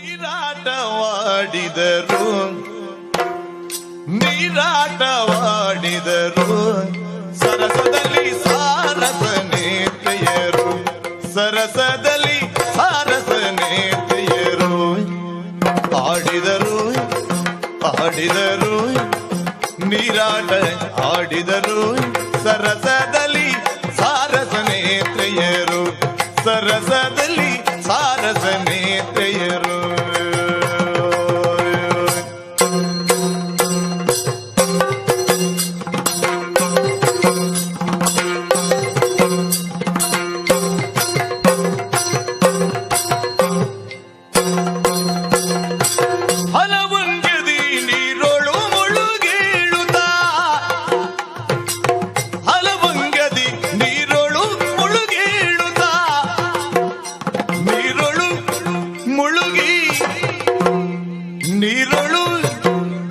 ನೀರಾಟವಾಡಿದರು. ನೀರಾಟವಾಡಿದರು. ಸರಸದಲ್ಲಿ ಸಾರಸ ನೇತ್ರೆಯರು. ಸರಸದಲ್ಲಿ ಸಾರಸ ನೇತ್ರೆಯರು. ಆಡಿದರು ಆಡಿದರು. ನೀರಾಟ ಆಡಿದರು. ಸರಸದಲ್ಲಿ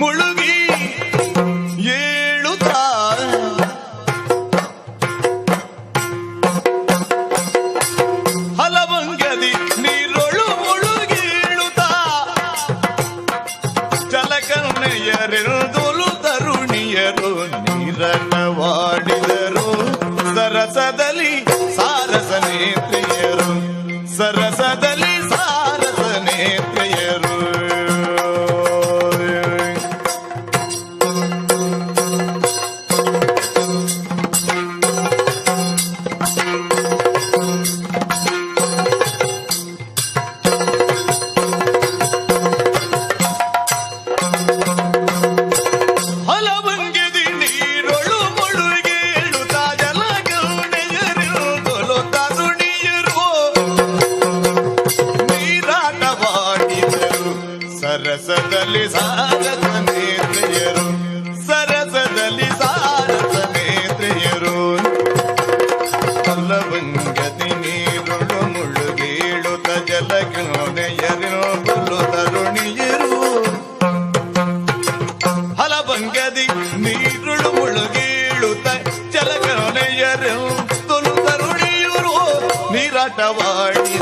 ಮುಳುಗಿ ಏಳುತ್ತಾ? ಹಲವಂಗದಿ ನೀರೊಳು ಮುಳುಗೇಳುತ್ತಾ ಜಲಕರ್ಣೆಯರೆದುಲು ತರುಣಿಯರು ನೀರಟವಾಡಿದರು ಸರಸದಲ್ಲಿ ಸಾರಸ ಸರಸದಲ್ಲಿ ಸಾರಸ ನೇತ್ರೆಯರು ಸರಸದಲ್ಲಿ ಸಾರಸ ನೇತ್ರೆಯರು ನೀರುಳು ನೀರೊಳು ಮುಳುಗೇಳುತ್ತ ಜಲಗೌನೆಯರು ತರುಣಿಯರು ಹಲವಂಗದಿ ನೀರುಳು ಮುಳುಗೀಳುತ್ತ ಜಲಗಣೆಯರು ತುಲು ತರುಣಿಯರು ನೀರಾಟವಾಡಿದರು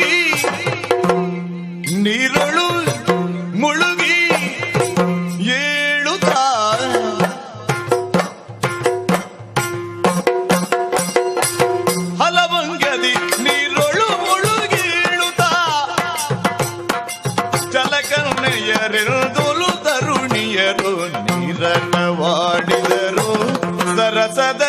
ಮುಳುಗಿ ನೀರಳು ಮುಳುಗಿ ಏಳುತ್ತಾ? ಹಲವಂಗದಿ ನೀರೊಳು ಮುಳುಗೇಳುತ್ತಾ ಜಲಕರ್ಣೆಯರೆದುಲು ತರುಣಿಯರು ಸರಸದಲ್ಲಿ ಸಾರಸ ಸರಸದ